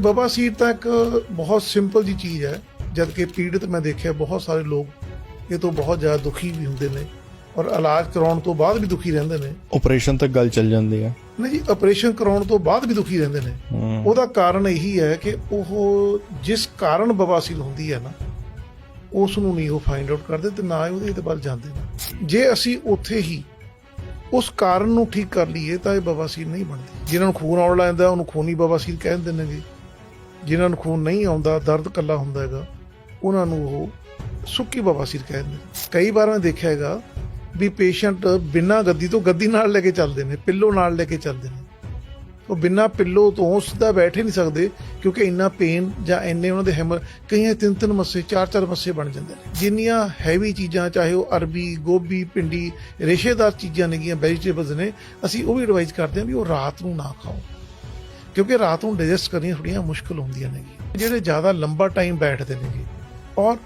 ਬਵਾਸੀਰ ਤਾਂ ਇੱਕ ਬਹੁਤ ਸਿੰਪਲ ਜੀ ਚੀਜ਼ ਹੈ ਜਦ ਕਿ ਪੀੜਤ ਮੈਂ ਦੇਖਿਆ ਬਹੁਤ ਸਾਰੇ ਲੋਕ ਇਹ ਤੋਂ ਬਹੁਤ ਜ਼ਿਆਦਾ ਦੁਖੀ ਵੀ ਹੁੰਦੇ ਨੇ ਔਰ ਇਲਾਜ ਕਰਾਉਣ ਤੋਂ ਬਾਅਦ ਵੀ ਦੁਖੀ ਰਹਿੰਦੇ ਨੇ। ਆਪਰੇਸ਼ਨ ਤੱਕ ਗੱਲ ਚੱਲ ਜਾਂਦੀ ਹੈ। ਨਹੀਂ ਜੀ ਆਪਰੇਸ਼ਨ ਕਰਾਉਣ ਤੋਂ ਬਾਅਦ ਵੀ ਦੁਖੀ ਰਹਿੰਦੇ ਨੇ। ਉਹਦਾ ਕਾਰਨ ਇਹੀ ਹੈ ਕਿ ਉਹ ਜਿਸ ਕਾਰਨ ਬਵਾਸੀਰ ਹੁੰਦੀ ਹੈ ਨਾ ਉਸ ਨੂੰ ਨਹੀਂ ਉਹ ਫਾਈਂਡ ਆਊਟ ਕਰਦੇ ਤੇ ਨਾ ਹੀ ਉਹਦੇ ਤੇ ਵੱਲ ਜਾਂਦੇ ਨੇ। ਜੇ ਅਸੀਂ ਉੱਥੇ ਹੀ ਉਸ ਕਾਰਨ ਨੂੰ ਠੀਕ ਕਰ ਲਈਏ ਤਾਂ ਇਹ ਬਵਾਸੀਰ ਨਹੀਂ ਬਣਦੀ। ਜਿਨ੍ਹਾਂ ਨੂੰ ਖੂਨ ਆਉਣ ਲੱਗਦਾ ਉਹਨੂੰ ਖੂਨੀ ਬਵਾਸੀਰ ਕਹਿ ਦਿੰਦੇ ਨੇਗੇ। ਜਿਨ੍ਹਾਂ ਨੂੰ ਖੂਨ ਨਹੀਂ ਆਉਂਦਾ, ਦਰਦ ਕੱਲਾ ਹੁੰਦਾ ਹੈਗਾ, ਉਹਨਾਂ ਨੂੰ ਉਹ ਸੁੱਕੀ ਬਵਾਸੀਰ ਕਹਿ ਦਿੰਦੇ ਨੇ। ਕਈ ਵਾਰ ਮੈਂ ਦੇਖਿਆ ਹੈਗਾ ਵੀ ਪੇਸ਼ੈਂਟ ਬਿਨਾਂ ਗੱਦੀ ਤੋਂ ਗੱਦੀ ਨਾਲ ਲੈ ਕੇ ਚੱਲਦੇ ਨੇ ਪਿੱਲੋ ਨਾਲ ਲੈ ਕੇ ਚੱਲਦੇ ਨੇ। ਉਹ ਬਿਨਾਂ ਪਿੱਲੋ ਤੋਂ ਸਿੱਧਾ ਬੈਠ ਹੀ ਨਹੀਂ ਸਕਦੇ, ਕਿਉਂਕਿ ਇੰਨਾ ਪੇਨ ਜਾਂ ਇੰਨੇ ਉਹਨਾਂ ਦੇ ਹੈਮਰ ਕਈਆਂ ਤਿੰਨ ਤਿੰਨ ਮੱਸੇ, ਚਾਰ ਚਾਰ ਮੱਸੇ ਬਣ ਜਾਂਦੇ ਨੇ। ਜਿੰਨੀਆਂ ਹੈਵੀ ਚੀਜ਼ਾਂ, ਚਾਹੇ ਉਹ ਅਰਬੀ, ਗੋਭੀ ਪਿੰਡੀ ਰੇਸ਼ੇਦਾਰ ਚੀਜ਼ਾਂ ਨੇਗੀਆਂ ਵੈਜੀਟੇਬਲਸ ਨੇ, ਅਸੀਂ ਉਹ ਵੀ ਐਡਵਾਈਜ਼ ਕਰਦੇ ਹਾਂ ਵੀ ਉਹ ਰਾਤ ਨੂੰ ਨਾ ਖਾਓ। ਕਿਉਂਕਿ ਰਾਤ ਨੂੰ ਡਾਈਜੈਸਟ ਕਰਨੀਆਂ ਥੋੜੀਆਂ ਮੁਸ਼ਕਲ ਹੁੰਦੀਆਂ ਨੇ ਜਿਹੜੇ ਜ਼ਿਆਦਾ ਲੰਬਾ ਟਾਈਮ ਬੈਠਦੇ ਨੇਗੇ ਔਰ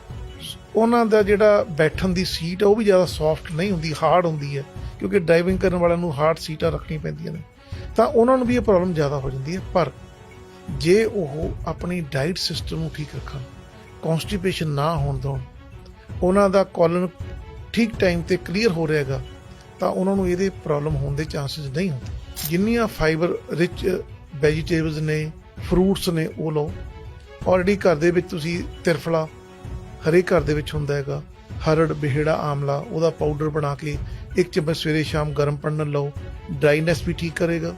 ਉਹਨਾਂ ਦਾ ਜਿਹੜਾ ਬੈਠਣ ਦੀ ਸੀਟ ਉਹ ਵੀ ਜ਼ਿਆਦਾ ਸੌਫਟ ਨਹੀਂ ਹੁੰਦੀ ਹਾਰਡ ਹੁੰਦੀ ਹੈ। ਕਿਉਂਕਿ ਡਰਾਈਵਿੰਗ ਕਰਨ ਵਾਲਿਆਂ ਨੂੰ ਹਾਰਡ ਸੀਟਾਂ ਰੱਖਣੀ ਪੈਂਦੀਆਂ ਨੇ। ਤਾਂ ਉਹਨਾਂ ਨੂੰ ਵੀ ਇਹ ਪ੍ਰੋਬਲਮ ਜ਼ਿਆਦਾ ਹੋ ਜਾਂਦੀ ਹੈ। ਪਰ ਜੇ ਉਹ ਆਪਣੀ ਡਾਈਟ ਸਿਸਟਮ ਨੂੰ ਠੀਕ ਰੱਖਣ ਕਨਸਟੀਪੇਸ਼ਨ ਨਾ ਹੋਣ ਦੇਣ, ਉਹਨਾਂ ਦਾ ਕੋਲਨ ਠੀਕ ਟਾਈਮ ਤੇ ਕਲੀਅਰ ਹੋ ਰਿਹਾਗਾ ਤਾਂ ਉਹਨਾਂ ਨੂੰ ਇਹਦੇ ਪ੍ਰੋਬਲਮ ਹੋਣ ਦੇ ਚਾਂਸਸ ਨਹੀਂ ਹੁੰਦੇ। ਜਿੰਨੀਆਂ ਫਾਈਬਰ ਰਿਚ ਵੈਜੀਟੇਬਲਸ ਨੇ ਫਰੂਟਸ ਨੇ ਉਹ ਲਓ। ਆਲਰੇਡੀ ਘਰ ਦੇ ਵਿੱਚ ਤੁਸੀਂ ਤਿਰਫਲਾ ਹਰੇਕ ਘਰ ਦੇ ਵਿੱਚ ਹੁੰਦਾ ਹੈਗਾ। ਹਰੜ, ਬਿਹੜਾ, ਆਮਲਾ, ਉਹਦਾ ਪਾਊਡਰ ਬਣਾ ਕੇ ਇੱਕ ਚਮਚ ਸਵੇਰੇ ਸ਼ਾਮ ਗਰਮ ਪਾਣੀ ਲਓ। ਡਰਾਈਨੈਸ ਵੀ ਠੀਕ ਕਰੇਗਾ।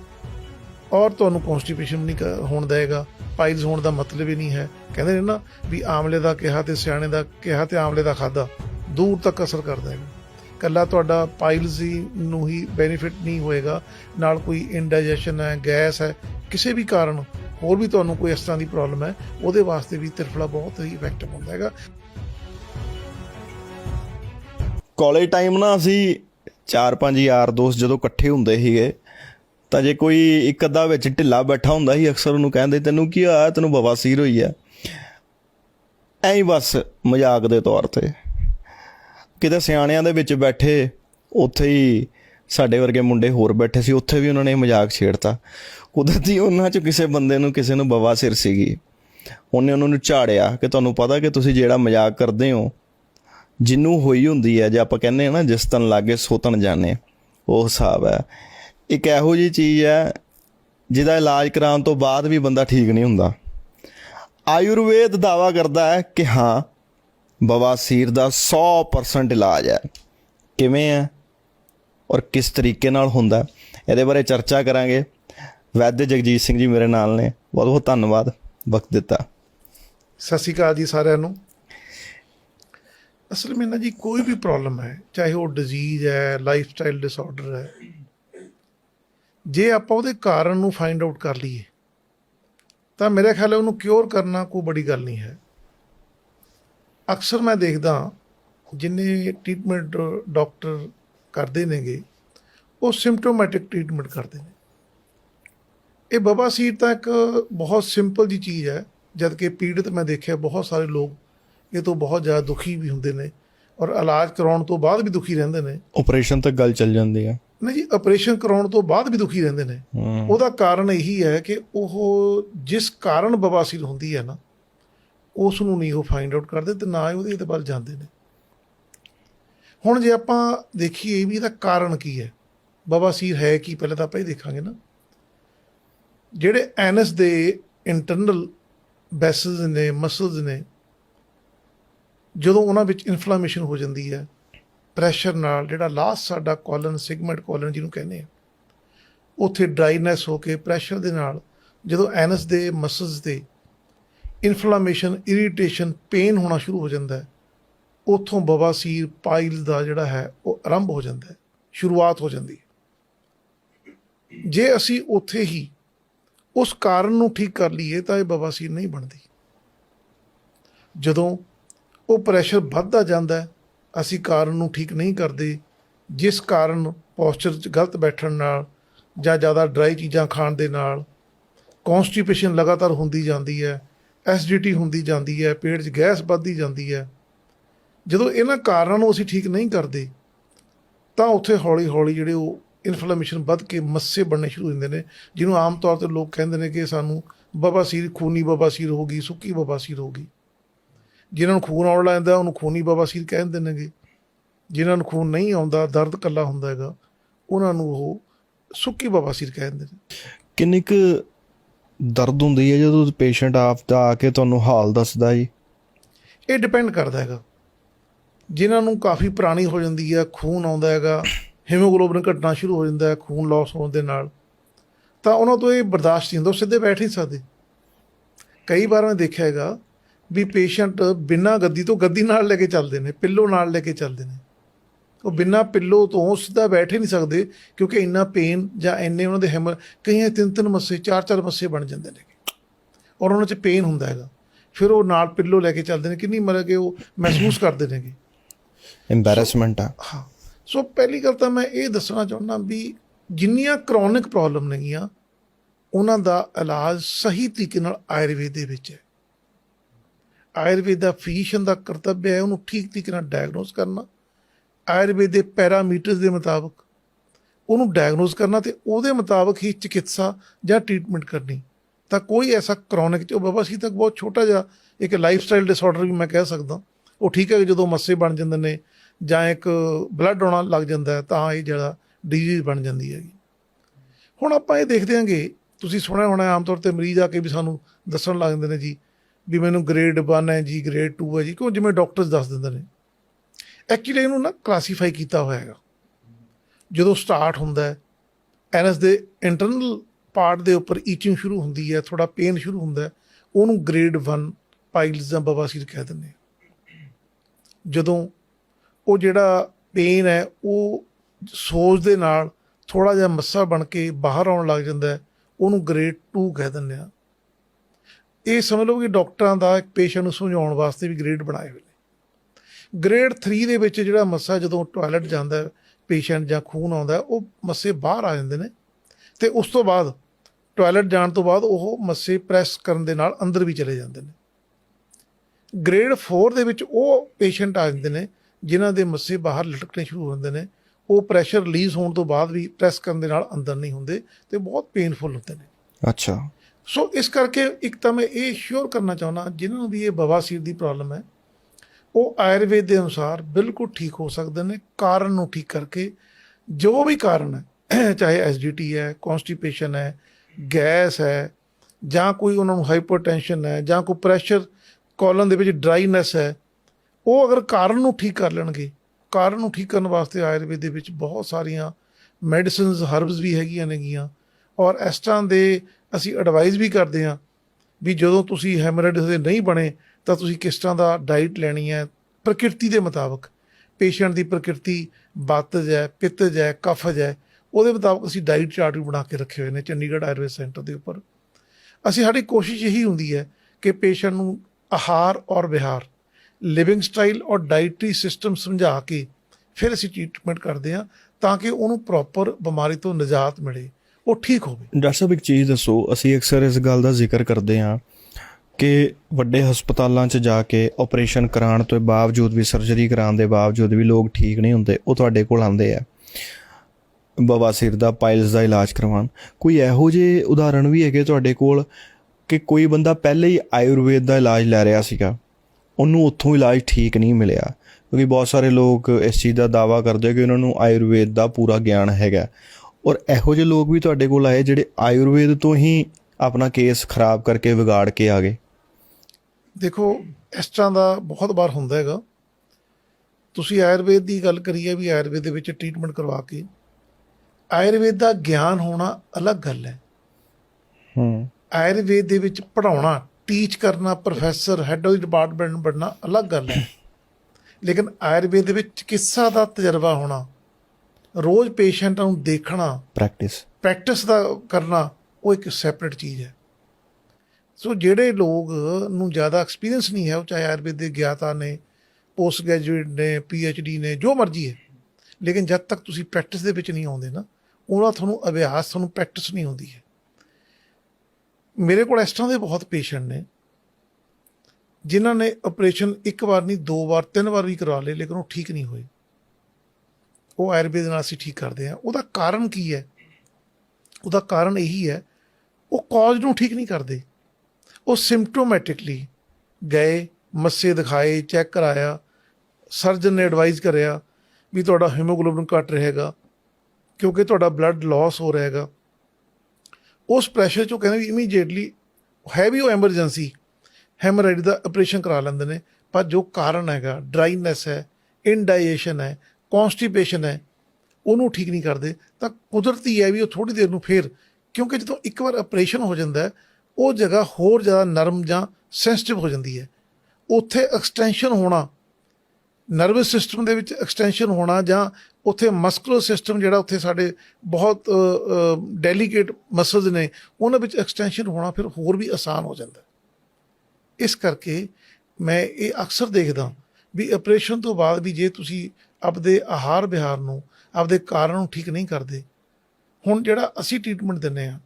ਔਰ ਤੁਹਾਨੂੰ ਕਨਸਟੀਪੇਸ਼ਨ ਨਹੀਂ ਕ- ਹੋਣ ਦੇਗਾ। ਪਾਈਲਸ ਹੋਣ ਦਾ ਮਤਲਬ ਹੀ ਨਹੀਂ ਹੈ। ਕਹਿੰਦੇ ਨੇ ਨਾ ਵੀ ਆਮਲੇ ਦਾ ਕਿਹਾ ਤੇ ਸਿਆਣੇ ਦਾ ਕਿਹਾ ਤੇ ਆਮਲੇ ਦਾ ਖਾਦਾ ਦੂਰ ਤੱਕ ਅਸਰ ਕਰਦਾ ਹੈ ਕੱਲਾ ਤੁਹਾਡਾ ਪਾਈਲਸ ਹੀ ਨੂੰ ਹੀ ਬੈਨੀਫਿਟ ਨਹੀਂ ਹੋਏਗਾ। ਨਾਲ ਕੋਈ ਇੰਡਾਈਜੈਸ਼ਨ ਹੈ, ਗੈਸ ਹੈ ਕਿਸੇ ਵੀ ਕਾਰਨ ਹੋਰ ਵੀ ਤੁਹਾਨੂੰ ਕੋਈ ਇਸ ਤਰ੍ਹਾਂ ਦੀ ਪ੍ਰੋਬਲਮ ਹੈ, ਉਹਦੇ ਵਾਸਤੇ ਵੀ ਤਿਰਫਲਾ ਬਹੁਤ ਹੀ ਇਫੈਕਟਿਵ ਹੁੰਦਾ ਹੈਗਾ। ਕਾਲਜ ਟਾਈਮ ਨਾ ਅਸੀਂ ਚਾਰ ਪੰਜ ਯਾਰ ਦੋਸਤ ਜਦੋਂ ਇਕੱਠੇ ਹੁੰਦੇ ਸੀਗੇ, ਤਾਂ ਜੇ ਕੋਈ ਇੱਕ ਅੱਧਾ ਵਿੱਚ ਢਿੱਲਾ ਬੈਠਾ ਹੁੰਦਾ ਸੀ, ਅਕਸਰ ਉਹਨੂੰ ਕਹਿੰਦੇ, ਤੈਨੂੰ ਕੀ ਹੋਇਆ? ਤੈਨੂੰ ਬਵਾਸੀਰ ਹੋਈ ਆ। ਐਂ ਹੀ ਬਸ ਮਜ਼ਾਕ ਦੇ ਤੌਰ ਤੇ। ਕਿਤੇ ਸਿਆਣਿਆਂ ਦੇ ਵਿੱਚ ਬੈਠੇ, ਉੱਥੇ ਹੀ ਸਾਡੇ ਵਰਗੇ ਮੁੰਡੇ ਹੋਰ ਬੈਠੇ ਸੀ, ਉੱਥੇ ਵੀ ਉਹਨਾਂ ਨੇ ਮਜ਼ਾਕ ਛੇੜਤਾ। ਕੁਦਰਤੀ ਉਹਨਾਂ ਚੋਂ ਕਿਸੇ ਬੰਦੇ ਨੂੰ ਕਿਸੇ ਨੂੰ ਬਵਾਸੀਰ ਸੀਗੀ। ਉਹਨੇ ਉਹਨਾਂ ਨੂੰ ਝਾੜਿਆ ਕਿ ਤੁਹਾਨੂੰ ਪਤਾ ਕਿ ਤੁਸੀਂ ਜਿਹੜਾ ਮਜ਼ਾਕ ਕਰਦੇ ਹੋ, ਜਿੰਨੂੰ ਹੋਈ ਹੁੰਦੀ ਹੈ, ਜੇ ਆਪਾਂ ਕਹਿੰਦੇ ਆ ਨਾ, ਜਿਸ ਤਨ ਲਾਗੇ ਸੋਤਨ ਜਾਣੇ ਉਹ ਹਿਸਾਬ ਹੈ। ਇੱਕ ਇਹੋ ਜੀ ਚੀਜ਼ ਹੈ, ਜਿਹਦਾ ਇਲਾਜ ਕਰਾਉਣ ਤੋਂ ਬਾਅਦ ਵੀ ਬੰਦਾ ਠੀਕ ਨਹੀਂ ਹੁੰਦਾ। ਆਯੁਰਵੇਦ ਦਾਵਾ ਕਰਦਾ ਹੈ ਕਿ ਹਾਂ ਬਵਾਸੀਰ ਦਾ 100% ਇਲਾਜ ਹੈ। ਕਿਵੇਂ ਹੈ? ਔਰ ਕਿਸ ਤਰੀਕੇ ਨਾਲ ਹੁੰਦਾ ਇਹਦੇ ਬਾਰੇ ਚਰਚਾ ਕਰਾਂਗੇ। ਵੈਦ ਜਗਜੀਤ ਸਿੰਘ ਜੀ ਮੇਰੇ ਨਾਲ ਨੇ। ਬਹੁਤ ਬਹੁਤ ਧੰਨਵਾਦ। ਵਕਤ ਦਿੱਤਾ। ਸਤਿ ਸ਼੍ਰੀ ਅਕਾਲ ਜੀ ਸਾਰਿਆਂ ਨੂੰ। ਅਸਲ ਵਿੱਚ ਨਾ ਜੀ ਕੋਈ ਵੀ ਪ੍ਰੋਬਲਮ ਹੈ, ਚਾਹੇ ਉਹ ਡਿਜ਼ੀਜ਼ ਹੈ ਲਾਈਫ ਸਟਾਈਲ ਡਿਸਆਰਡਰ ਹੈ, ਜੇ ਆਪਾਂ ਉਹਦੇ ਕਾਰਨ ਨੂੰ ਫਾਈਂਡ ਆਊਟ ਕਰ ਲਈਏ, ਤਾਂ ਮੇਰੇ ਖਿਆਲ ਹੈ ਉਹਨੂੰ ਕਿਉਰ ਕਰਨਾ ਕੋਈ ਬੜੀ ਗੱਲ ਨਹੀਂ ਹੈ। ਅਕਸਰ ਮੈਂ ਦੇਖਦਾ ਜਿੰਨੇ ਟ੍ਰੀਟਮੈਂਟ ਡਾਕਟਰ ਕਰਦੇ ਨੇਗੇ, ਉਹ ਸਿੰਪਟੋਮੈਟਿਕ ਟ੍ਰੀਟਮੈਂਟ ਕਰਦੇ ਨੇ। ਇਹ ਬਵਾਸੀਰ ਤਾਂ ਇੱਕ ਬਹੁਤ ਸਿੰਪਲ ਜੀ ਚੀਜ਼ ਹੈ ਜਦ ਕਿ ਪੀੜਤ ਮੈਂ ਦੇਖਿਆ ਬਹੁਤ ਸਾਰੇ ਲੋਕ ਇਹ ਤੋਂ ਬਹੁਤ ਜ਼ਿਆਦਾ ਦੁਖੀ ਵੀ ਹੁੰਦੇ ਨੇ ਔਰ ਇਲਾਜ ਕਰਾਉਣ ਤੋਂ ਬਾਅਦ ਵੀ ਦੁਖੀ ਰਹਿੰਦੇ ਨੇ। ਆਪਰੇਸ਼ਨ ਤੱਕ ਗੱਲ ਚੱਲ ਜਾਂਦੀ ਹੈ। ਨਹੀਂ ਜੀ ਆਪਰੇਸ਼ਨ ਕਰਾਉਣ ਤੋਂ ਬਾਅਦ ਵੀ ਦੁਖੀ ਰਹਿੰਦੇ ਨੇ। ਉਹਦਾ ਕਾਰਨ ਇਹੀ ਹੈ ਕਿ ਉਹ ਜਿਸ ਕਾਰਨ ਬਵਾਸੀਰ ਹੁੰਦੀ ਹੈ ਨਾ ਉਸ ਨੂੰ ਨਹੀਂ ਉਹ ਫਾਈਂਡ ਆਊਟ ਕਰਦੇ ਤੇ ਨਾ ਹੀ ਉਹਦੇ ਤੇ ਵੱਲ ਜਾਂਦੇ ਨੇ। ਹੁਣ ਜੇ ਆਪਾਂ ਦੇਖੀਏ ਵੀ ਇਹਦਾ ਕਾਰਨ ਕੀ ਹੈ ਬਵਾਸੀਰ ਹੈ ਕੀ ਪਹਿਲਾਂ ਤਾਂ ਆਪਾਂ ਇਹ ਦੇਖਾਂਗੇ ਨਾ। ਜਿਹੜੇ ਐਨਸ ਦੇ ਇੰਟਰਨਲ ਵੈਸਲਸ ਨੇ ਮਸਲਸ ਨੇ, ਜਦੋਂ ਉਹਨਾਂ ਵਿੱਚ ਇਨਫਲੇਮੇਸ਼ਨ ਹੋ ਜਾਂਦੀ ਹੈ ਪ੍ਰੈਸ਼ਰ ਨਾਲ, ਜਿਹੜਾ ਲਾਸਟ ਸਾਡਾ ਕੋਲਨ ਸਿਗਮੈਂਟ ਕੋਲਨ ਜਿਹਨੂੰ ਕਹਿੰਦੇ ਆ, ਉੱਥੇ ਡਰਾਈਨੈਸ ਹੋ ਕੇ ਪ੍ਰੈਸ਼ਰ ਦੇ ਨਾਲ, ਜਦੋਂ ਐਨਸ ਦੇ ਮਸਲਸ ਤੇ ਇਨਫਲੇਮੇਸ਼ਨ ਇਰੀਟੇਸ਼ਨ ਪੇਨ ਹੋਣਾ ਸ਼ੁਰੂ ਹੋ ਜਾਂਦਾ ਹੈ, ਉੱਥੋਂ ਬਵਾਸੀਰ ਪਾਈਲ ਦਾ ਜਿਹੜਾ ਹੈ, ਉਹ ਆਰੰਭ ਹੋ ਜਾਂਦਾ ਹੈ, ਸ਼ੁਰੂਆਤ ਹੋ ਜਾਂਦੀ ਹੈ। ਜੇ ਅਸੀਂ ਉੱਥੇ ਹੀ ਉਸ ਕਾਰਨ ਨੂੰ ਠੀਕ ਕਰ ਲਈਏ ਤਾਂ ਇਹ ਬਵਾਸੀਰ ਨਹੀਂ ਬਣਦੀ। ਜਦੋਂ ਉਹ ਪ੍ਰੈਸ਼ਰ ਵੱਧਦਾ ਜਾਂਦਾ ਹੈ, ਅਸੀਂ ਕਾਰਨ ਨੂੰ ਠੀਕ ਨਹੀਂ ਕਰਦੇ, ਜਿਸ ਕਾਰਨ ਪੋਸਚਰ 'ਚ ਗਲਤ ਬੈਠਣ ਨਾਲ ਜਾਂ ਜ਼ਿਆਦਾ ਡਰਾਈ ਚੀਜ਼ਾਂ ਖਾਣ ਦੇ ਨਾਲ ਕਨਸਟੀਪੇਸ਼ਨ ਲਗਾਤਾਰ ਹੁੰਦੀ ਜਾਂਦੀ ਹੈ ਐਸਿਡਿਟੀ ਹੁੰਦੀ ਜਾਂਦੀ ਹੈ, ਪੇਟ 'ਚ ਗੈਸ ਵੱਧਦੀ ਜਾਂਦੀ ਹੈ। ਜਦੋਂ ਇਹਨਾਂ ਕਾਰਨਾਂ ਨੂੰ ਅਸੀਂ ਠੀਕ ਨਹੀਂ ਕਰਦੇ, ਤਾਂ ਉੱਥੇ ਹੌਲੀ ਹੌਲੀ ਜਿਹੜੇ ਉਹ ਇਨਫਲੇਮੇਸ਼ਨ ਵੱਧ ਕੇ ਮੱਸੇ ਬਣਨੇ ਸ਼ੁਰੂ ਹੋ ਜਾਂਦੇ ਨੇ ਜਿਹਨੂੰ ਆਮ ਤੌਰ ਤੇ ਲੋਕ ਕਹਿੰਦੇ ਨੇ ਕਿ ਸਾਨੂੰ ਬਵਾਸੀਰ ਖੂਨੀ ਬਵਾਸੀਰ ਹੋ ਗਈ ਸੁੱਕੀ ਬਵਾਸੀਰ ਹੋ ਗਈ। ਜਿਨ੍ਹਾਂ ਨੂੰ ਖੂਨ ਆਉਣ ਲੱਗਦਾ ਉਹਨੂੰ ਖੂਨੀ ਬਵਾਸੀਰ ਕਹਿ ਦਿੰਦੇ ਨੇਗੇ। ਜਿਨ੍ਹਾਂ ਨੂੰ ਖੂਨ ਨਹੀਂ ਆਉਂਦਾ ਦਰਦ ਕੱਲਾ ਹੁੰਦਾ ਹੈਗਾ ਉਹਨਾਂ ਨੂੰ ਉਹ ਸੁੱਕੀ ਬਵਾਸੀਰ ਕਹਿ ਦਿੰਦੇ ਨੇ। ਕਿੰਨੀ ਕੁ ਦਰਦ ਹੁੰਦੀ ਹੈ ਜਦੋਂ ਪੇਸ਼ੈਂਟ ਆਪ ਦਾ ਆ ਕੇ ਤੁਹਾਨੂੰ ਹਾਲ ਦੱਸਦਾ ਜੀ? ਇਹ ਡਿਪੈਂਡ ਕਰਦਾ ਹੈਗਾ। ਜਿਨ੍ਹਾਂ ਨੂੰ ਕਾਫੀ ਪੁਰਾਣੀ ਹੋ ਜਾਂਦੀ ਹੈ ਖੂਨ ਆਉਂਦਾ ਹੈਗਾ ਹੀਮੋਗਲੋਬਿਨ ਘਟਣਾ ਸ਼ੁਰੂ ਹੋ ਜਾਂਦਾ ਹੈ ਖੂਨ ਲਾਸ ਹੋਣ ਦੇ ਨਾਲ। ਤਾਂ ਉਹਨਾਂ ਤੋਂ ਇਹ ਬਰਦਾਸ਼ਤ ਨਹੀਂ ਹੁੰਦਾ ਉਹ ਸਿੱਧੇ ਬੈਠ ਨਹੀਂ ਸਕਦੇ। ਕਈ ਵਾਰ ਮੈਂ ਦੇਖਿਆ ਹੈਗਾ ਵੀ ਪੇਸ਼ੈਂਟ ਬਿਨਾਂ ਗੱਦੀ ਤੋਂ ਗੱਦੀ ਨਾਲ ਲੈ ਕੇ ਚੱਲਦੇ ਨੇ ਪਿੱਲੋ ਨਾਲ ਲੈ ਕੇ ਚੱਲਦੇ ਨੇ। ਉਹ ਬਿਨਾਂ ਪਿੱਲੋ ਤੋਂ ਸਿੱਧਾ ਬੈਠ ਹੀ ਨਹੀਂ ਸਕਦੇ ਕਿਉਂਕਿ ਇੰਨਾ ਪੇਨ ਜਾਂ ਇੰਨੇ ਉਹਨਾਂ ਦੇ ਹਿਮ ਕਈਆਂ ਤਿੰਨ ਤਿੰਨ ਮੱਸੇ ਚਾਰ ਚਾਰ ਮੱਸੇ ਬਣ ਜਾਂਦੇ ਨੇ। ਔਰ ਉਹਨਾਂ 'ਚ ਪੇਨ ਹੁੰਦਾ ਹੈਗਾ। ਫਿਰ ਉਹ ਨਾਲ ਪਿੱਲੋ ਲੈ ਕੇ ਚੱਲਦੇ ਨੇ ਕਿੰਨੀ ਮਤਲਬ ਕਿ ਉਹ ਮਹਿਸੂਸ ਕਰਦੇ ਨੇਗੇ। ਐਮਬੈਰਸਮੈਂਟ ਆ। ਹਾਂ। ਸੋ ਪਹਿਲੀ ਗੱਲ ਤਾਂ ਮੈਂ ਇਹ ਦੱਸਣਾ ਚਾਹੁੰਦਾ ਵੀ ਜਿੰਨੀਆਂ ਕ੍ਰੋਨਿਕ ਪ੍ਰੋਬਲਮ ਨੇਗੀਆਂ, ਉਹਨਾਂ ਦਾ ਇਲਾਜ ਸਹੀ ਤਰੀਕੇ ਨਾਲ ਆਯੁਰਵੇਦ ਦੇ ਵਿੱਚ ਹੈ। ਆਯੁਰਵੇਦ ਦਾ ਫਿਜ਼ੀਸ਼ੀਅਨ ਦਾ ਕਰਤੱਵ ਹੈ, ਉਹਨੂੰ ਠੀਕ ਤਰੀਕੇ ਨਾਲ ਡਾਇਗਨੋਸ ਕਰਨਾ। ਆਯੁਰਵੇਦ ਦੇ ਪੈਰਾਮੀਟਰਸ ਦੇ ਮੁਤਾਬਕ ਉਹਨੂੰ ਡਾਇਗਨੋਸ ਕਰਨਾ ਤੇ ਉਹਦੇ ਮੁਤਾਬਕ ਹੀ ਚਿਕਿਤਸਾ ਜਾਂ ਟ੍ਰੀਟਮੈਂਟ ਕਰਨੀ। ਤਾਂ ਕੋਈ ਐਸਾ ਕ੍ਰੋਨਿਕ ਜੋ ਬਵਾਸੀਰ ਤੱਕ ਬਹੁਤ ਛੋਟਾ ਜਿਹਾ ਇੱਕ ਲਾਈਫਸਟਾਈਲ ਡਿਸਆਰਡਰ ਵੀ ਮੈਂ ਕਹਿ ਸਕਦਾ। ਉਹ ਠੀਕ ਹੈ ਕਿ ਜਦੋਂ ਮੱਸੇ ਬਣ ਜਾਂਦੇ ਨੇ ਜਾਂ ਇੱਕ ਬਲੱਡ ਆਉਣਾ ਲੱਗ ਜਾਂਦਾ ਤਾਂ ਇਹ ਜਿਹੜਾ ਡਿਜ਼ੀਜ਼ ਬਣ ਜਾਂਦੀ ਹੈਗੀ। ਹੁਣ ਆਪਾਂ ਇਹ ਦੇਖਦੇ ਹਾਂਗੇ, ਤੁਸੀਂ ਸੁਣਿਆ ਹੋਣਾ ਆਮ ਤੌਰ ਤੇ ਮਰੀਜ਼ ਆ ਕੇ ਵੀ ਸਾਨੂੰ ਦੱਸਣ ਲੱਗ ਜਾਂਦੇ ਨੇ ਜੀ ਵੀ ਮੈਨੂੰ ਗ੍ਰੇਡ 1 ਹੈ ਜੀ ਗ੍ਰੇਡ 2 ਹੈ ਜੀ, ਕਿਉਂ ਜਿਵੇਂ ਡਾਕਟਰਸ ਦੱਸ ਦਿੰਦੇ ਨੇ। ਐਕਚੁਅਲੀ ਇਹਨੂੰ ਨਾ ਕਲਾਸੀਫਾਈ ਕੀਤਾ ਹੋਇਆ ਹੈਗਾ। ਜਦੋਂ ਸਟਾਰਟ ਹੁੰਦਾ ਹੈ ਐਨਐਸ ਦੇ ਇੰਟਰਨਲ ਪਾਰਟ ਦੇ ਉੱਪਰ ਈਚਿੰਗ ਸ਼ੁਰੂ ਹੁੰਦੀ ਹੈ ਥੋੜਾ ਪੇਨ ਸ਼ੁਰੂ ਹੁੰਦਾ ਉਹਨੂੰ ਗ੍ਰੇਡ 1 ਪਾਈਲਸ ਜਾਂ ਬਵਾਸੀਰ ਕਹਿ ਦਿੰਦੇ ਜਦੋਂ ਉਹ ਜਿਹੜਾ ਪੇਨ ਹੈ, ਉਹ ਸੋਜ ਦੇ ਨਾਲ ਥੋੜਾ ਜਿਹਾ ਮੱਸਾ ਬਣ ਕੇ ਬਾਹਰ ਆਉਣ ਲੱਗ ਜਾਂਦਾ ਹੈ, ਉਹਨੂੰ ਗ੍ਰੇਡ 2 ਕਹਿ ਦਿੰਦੇ ਆ ਇਹ ਸਮਝ ਲਓ ਕਿ ਡਾਕਟਰਾਂ ਦਾ ਇੱਕ ਪੇਸ਼ੈਂਟ ਨੂੰ ਸਮਝਾਉਣ ਵਾਸਤੇ ਵੀ ਗ੍ਰੇਡ ਬਣਾਏ ਹੋਏ ਨੇ। ਗ੍ਰੇਡ 3 ਦੇ ਵਿੱਚ ਜਿਹੜਾ ਮੱਸਾ ਜਦੋਂ ਟਾਇਲਟ ਜਾਂਦਾ ਹੈ ਪੇਸ਼ੈਂਟ ਜਾਂ ਖੂਨ ਆਉਂਦਾ ਉਹ ਮੱਸੇ ਬਾਹਰ ਆ ਜਾਂਦੇ ਨੇ ਤੇ ਉਸ ਤੋਂ ਬਾਅਦ ਟਾਇਲਟ ਜਾਣ ਤੋਂ ਬਾਅਦ ਉਹ ਮੱਸੇ ਪ੍ਰੈਸ ਕਰਨ ਦੇ ਨਾਲ ਅੰਦਰ ਵੀ ਚਲੇ ਜਾਂਦੇ ਨੇ। ਗ੍ਰੇਡ 4 ਦੇ ਵਿੱਚ ਉਹ ਪੇਸ਼ੈਂਟ ਆ ਜਾਂਦੇ ਨੇ ਜਿਨ੍ਹਾਂ ਦੇ ਮੱਸੇ ਬਾਹਰ ਲਟਕਣੇ ਸ਼ੁਰੂ ਹੋ ਜਾਂਦੇ ਨੇ ਉਹ ਪ੍ਰੈਸ਼ਰ ਰਿਲੀਜ਼ ਹੋਣ ਤੋਂ ਬਾਅਦ ਵੀ ਪ੍ਰੈਸ ਕਰਨ ਦੇ ਨਾਲ ਅੰਦਰ ਨਹੀਂ ਹੁੰਦੇ ਤੇ ਬਹੁਤ ਪੇਨਫੁਲ ਹੁੰਦੇ ਨੇ। ਅੱਛਾ। ਸੋ ਇਸ ਕਰਕੇ ਇੱਕ ਤਾਂ ਮੈਂ ਇਹ ਸ਼ੋਰ ਕਰਨਾ ਚਾਹੁੰਦਾ ਜਿਨ੍ਹਾਂ ਨੂੰ ਵੀ ਇਹ ਬਵਾਸੀਰ ਦੀ ਪ੍ਰੋਬਲਮ ਹੈ ਉਹ ਆਯੁਰਵੇਦ ਦੇ ਅਨੁਸਾਰ ਬਿਲਕੁਲ ਠੀਕ ਹੋ ਸਕਦੇ ਨੇ ਕਾਰਨ ਨੂੰ ਠੀਕ ਕਰਕੇ ਜੋ ਵੀ ਕਾਰਨ ਹੈ ਚਾਹੇ ਐਸਡੀਟੀ ਹੈ ਕਨਸਟੀਪੇਸ਼ਨ ਹੈ ਗੈਸ ਹੈ ਜਾਂ ਕੋਈ ਉਹਨਾਂ ਨੂੰ ਹਾਈਪਰਟੈਂਸ਼ਨ ਹੈ ਜਾਂ ਕੋਈ ਪ੍ਰੈਸ਼ਰ ਕੋਲਨ ਦੇ ਵਿੱਚ ਡਰਾਈਨੈਸ ਹੈ ਉਹ ਅਗਰ ਕਾਰਨ ਨੂੰ ਠੀਕ ਕਰ ਲੈਣਗੇ, ਕਾਰਨ ਨੂੰ ਠੀਕ ਕਰਨ ਵਾਸਤੇ ਆਯੁਰਵੇਦ ਦੇ ਵਿੱਚ ਬਹੁਤ ਸਾਰੀਆਂ ਮੈਡੀਸਿਨਸ ਹਰਬਸ ਵੀ ਹੈਗੀਆਂ ਨੇਗੀਆਂ ਔਰ ਇਸ ਤਰ੍ਹਾਂ ਦੇ ਅਸੀਂ ਐਡਵਾਈਸ ਵੀ ਕਰਦੇ ਹਾਂ ਵੀ ਜਦੋਂ ਤੁਸੀਂ ਹੈਮਰੇਡਸ ਦੇ ਨਹੀਂ ਬਣੇ, ਤਾਂ ਤੁਸੀਂ ਕਿਸ ਤਰ੍ਹਾਂ ਦਾ ਡਾਈਟ ਲੈਣੀ ਹੈ, ਪ੍ਰਕਿਰਤੀ ਦੇ ਮੁਤਾਬਕ। ਪੇਸ਼ੈਂਟ ਦੀ ਪ੍ਰਕਿਰਤੀ ਬਾਤਜ ਹੈ ਪਿੱਤਜ ਹੈ ਕਫਜ ਹੈ ਉਹਦੇ ਮੁਤਾਬਕ ਅਸੀਂ ਡਾਈਟ ਚਾਰਟ ਵੀ ਬਣਾ ਕੇ ਰੱਖੇ ਹੋਏ ਨੇ ਚੰਡੀਗੜ੍ਹ ਆਯੁਰਵੇਦ ਸੈਂਟਰ ਦੇ ਉੱਪਰ। ਅਸੀਂ ਸਾਡੀ ਕੋਸ਼ਿਸ਼ ਇਹੀ ਹੁੰਦੀ ਹੈ ਕਿ ਪੇਸ਼ੈਂਟ ਨੂੰ ਆਹਾਰ ਔਰ ਵਿਹਾਰ ਲਿਵਿੰਗ ਸਟਾਈਲ ਔਰ ਡਾਈਟਰੀ ਸਿਸਟਮ ਸਮਝਾ ਕੇ ਫਿਰ ਅਸੀਂ ਟ੍ਰੀਟਮੈਂਟ ਕਰਦੇ ਹਾਂ ਤਾਂ ਕਿ ਉਹਨੂੰ ਪ੍ਰੋਪਰ ਬਿਮਾਰੀ ਤੋਂ ਨਿਜਾਤ ਮਿਲੇ, ਉਹ ਠੀਕ ਹੋਵੇ। ਡਾਕਟਰ ਸਾਹਿਬ, ਇੱਕ ਚੀਜ਼ ਦੱਸੋ, ਅਸੀਂ ਅਕਸਰ ਇਸ ਗੱਲ ਦਾ ਜ਼ਿਕਰ ਕਰਦੇ ਹਾਂ ਕਿ ਵੱਡੇ ਹਸਪਤਾਲਾਂ 'ਚ ਜਾ ਕੇ ਆਪਰੇਸ਼ਨ ਕਰਾਉਣ ਤੋਂ ਬਾਵਜੂਦ ਵੀ, ਸਰਜਰੀ ਕਰਾਉਣ ਦੇ ਬਾਵਜੂਦ ਵੀ ਲੋਕ ਠੀਕ ਨਹੀਂ ਹੁੰਦੇ, ਉਹ ਤੁਹਾਡੇ ਕੋਲ ਆਉਂਦੇ ਆ। ਬਵਾਸੀਰ ਦਾ, ਪਾਇਲਸ ਦਾ ਇਲਾਜ ਕਰਵਾਉਣ। ਕੋਈ ਇਹੋ ਜਿਹੇ ਉਦਾਹਰਣ ਵੀ ਹੈਗੇ ਤੁਹਾਡੇ ਕੋਲ ਕਿ ਕੋਈ ਬੰਦਾ ਪਹਿਲੇ ਹੀ ਆਯੁਰਵੇਦ ਦਾ ਇਲਾਜ ਲੈ ਰਿਹਾ ਸੀਗਾ? ਉਹਨੂੰ ਉੱਥੋਂ ਇਲਾਜ ਠੀਕ ਨਹੀਂ ਮਿਲਿਆ। ਕਿਉਂਕਿ ਬਹੁਤ ਸਾਰੇ ਲੋਕ ਇਸ ਚੀਜ਼ ਦਾ ਦਾਵਾ ਕਰਦੇ ਕਿ ਉਹਨਾਂ ਨੂੰ ਆਯੁਰਵੇਦ ਦਾ ਪੂਰਾ ਗਿਆਨ ਹੈਗਾ। ਔਰ ਇਹੋ ਜਿਹੇ ਲੋਕ ਵੀ ਤੁਹਾਡੇ ਕੋਲ ਆਏ ਜਿਹੜੇ ਆਯੁਰਵੇਦ ਤੋਂ ਹੀ ਆਪਣਾ ਕੇਸ ਖਰਾਬ ਕਰਕੇ ਵਿਗਾੜ ਕੇ ਆ ਗਏ। ਦੇਖੋ ਇਸ ਤਰ੍ਹਾਂ ਦਾ ਬਹੁਤ ਵਾਰ ਹੁੰਦਾ ਹੈਗਾ। ਤੁਸੀਂ ਆਯੁਰਵੇਦ ਦੀ ਗੱਲ ਕਰੀਏ ਵੀ ਆਯੁਰਵੇਦ ਦੇ ਵਿੱਚ ਟ੍ਰੀਟਮੈਂਟ ਕਰਵਾ ਕੇ ਆਯੁਰਵੇਦ ਦਾ ਗਿਆਨ ਹੋਣਾ ਅਲੱਗ ਗੱਲ ਹੈ। ਹੂੰ। ਆਯੁਰਵੇਦ ਦੇ ਵਿੱਚ ਪੜਾਉਣਾ ਟੀਚ ਕਰਨਾ ਪ੍ਰੋਫੈਸਰ ਹੈਡ ਆਫ ਡਿਪਾਰਟਮੈਂਟ ਬਣਨਾ ਅਲੱਗ ਗੱਲ ਹੈ। ਲੇਕਿਨ ਆਯੁਰਵੇਦ ਦੇ ਵਿੱਚ ਚਿਕਿਤਸਾ ਦਾ ਤਜਰਬਾ ਹੋਣਾ ਰੋਜ਼ ਪੇਸ਼ੈਂਟਾਂ ਨੂੰ ਦੇਖਣਾ ਪ੍ਰੈਕਟਿਸ ਪ੍ਰੈਕਟਿਸ ਦਾ ਕਰਨਾ ਉਹ ਇੱਕ ਸੈਪਰੇਟ ਚੀਜ਼ ਹੈ। ਸੋ ਜਿਹੜੇ ਲੋਕ ਨੂੰ ਜ਼ਿਆਦਾ ਐਕਸਪੀਰੀਅੰਸ ਨਹੀਂ ਹੈ ਉਹ ਚਾਹੇ ਆਯੁਰਵੇਦ ਦੇ ਗਿਆਤਾ ਨੇ ਪੋਸਟ ਗ੍ਰੈਜੂਏਟ ਨੇ ਡੀ ਨੇ ਜੋ ਮਰਜ਼ੀ ਹੈ ਲੇਕਿਨ ਜਦ ਤੱਕ ਤੁਸੀਂ ਪ੍ਰੈਕਟਿਸ ਦੇ ਵਿੱਚ ਨਹੀਂ ਆਉਂਦੇ ਨਾ ਉਹਨਾਂ ਤੁਹਾਨੂੰ ਅਭਿਆਸ ਤੁਹਾਨੂੰ ਪ੍ਰੈਕਟਿਸ ਨਹੀਂ ਹੁੰਦੀ ਹੈ। ਮੇਰੇ ਕੋਲ ਇਸ ਤਰ੍ਹਾਂ ਦੇ ਬਹੁਤ ਪੇਸ਼ੈਂਟ ਨੇ, ਜਿਨ੍ਹਾਂ ਨੇ ਆਪਰੇਸ਼ਨ ਇੱਕ ਵਾਰ ਨਹੀਂ, ਦੋ ਵਾਰ, ਤਿੰਨ ਵਾਰ ਵੀ ਕਰਵਾ ਲਏ, ਲੇਕਿਨ ਉਹ ਠੀਕ ਨਹੀਂ ਹੋਏ। ਉਹ ਆਯੁਰਵੇਦ ਨਾਲ ਅਸੀਂ ਠੀਕ ਕਰਦੇ ਹਾਂ। ਉਹਦਾ ਕਾਰਨ ਕੀ ਹੈ? ਉਹਦਾ ਕਾਰਨ ਇਹੀ ਹੈ, ਉਹ ਕਾਜ਼ ਨੂੰ ਠੀਕ ਨਹੀਂ ਕਰਦੇ। ਉਹ ਸਿੰਪਟੋਮੈਟਿਕਲੀ ਗਏ, ਮੱਸੇ ਦਿਖਾਏ ਚੈੱਕ ਕਰਾਇਆ ਸਰਜਨ ਨੇ ਐਡਵਾਈਸ ਕਰਿਆ ਵੀ ਤੁਹਾਡਾ ਹੀਮੋਗਲੋਬਿਨ ਘਟ ਰਹੇਗਾ, ਕਿਉਂਕਿ ਤੁਹਾਡਾ ਬਲੱਡ ਲਾਸ ਹੋ ਰਿਹਾ ਹੈਗਾ। ਉਸ ਪ੍ਰੈਸ਼ਰ ਚੋਂ ਕਹਿੰਦੇ ਵੀ ਇਮੀਡੀਏਟਲੀ ਹੈ ਵੀ ਉਹ ਐਮਰਜੈਂਸੀ ਹੈਮਰਾਇਡ ਦਾ ਆਪਰੇਸ਼ਨ ਕਰਾ ਲੈਂਦੇ ਨੇ। ਪਰ ਜੋ ਕਾਰਨ ਹੈਗਾ ਡਰਾਈਨੈਸ ਹੈ ਇਨਡਾਈਜੈਸ਼ਨ ਹੈ ਕਨਸਟੀਪੇਸ਼ਨ ਹੈ, ਉਹਨੂੰ ਠੀਕ ਨਹੀਂ ਕਰਦੇ, ਤਾਂ ਕੁਦਰਤੀ ਹੈ ਵੀ ਉਹ ਥੋੜੀ ਦੇਰ ਨੂੰ ਫੇਰ, ਕਿਉਂਕਿ ਜਦੋਂ ਇੱਕ ਵਾਰ ਆਪਰੇਸ਼ਨ ਹੋ ਜਾਂਦਾ ਉਹ ਜਗ੍ਹਾ ਹੋਰ ਜ਼ਿਆਦਾ ਨਰਮ ਜਾਂ ਸੈਂਸਿਟਿਵ ਹੋ ਜਾਂਦੀ ਹੈ। ਉੱਥੇ ਐਕਸਟੈਂਸ਼ਨ ਹੋਣਾ ਨਰਵਸ ਸਿਸਟਮ ਦੇ ਵਿੱਚ ਐਕਸਟੈਂਸ਼ਨ ਹੋਣਾ ਜਾਂ ਉੱਥੇ ਮਸਕੂਲਰ ਸਿਸਟਮ ਜਿਹੜਾ ਉੱਥੇ ਸਾਡੇ ਬਹੁਤ ਡੈਲੀਕੇਟ ਮਸਲਸ ਨੇ, ਉਹਨਾਂ ਵਿੱਚ ਐਕਸਟੈਂਸ਼ਨ ਹੋਣਾ ਫਿਰ ਹੋਰ ਵੀ ਆਸਾਨ ਹੋ ਜਾਂਦਾ ਇਸ ਕਰਕੇ ਮੈਂ ਇਹ ਅਕਸਰ ਦੇਖਦਾ ਵੀ ਆਪਰੇਸ਼ਨ ਤੋਂ ਬਾਅਦ ਵੀ ਜੇ ਤੁਸੀਂ ਆਪਦੇ ਆਹਾਰ ਵਿਹਾਰ ਨੂੰ, ਆਪਦੇ ਕਾਰਨ ਨੂੰ ਠੀਕ ਨਹੀਂ ਕਰਦੇ, ਹੁਣ ਜਿਹੜਾ ਅਸੀਂ ਟ੍ਰੀਟਮੈਂਟ ਦਿੰਨੇ ਆ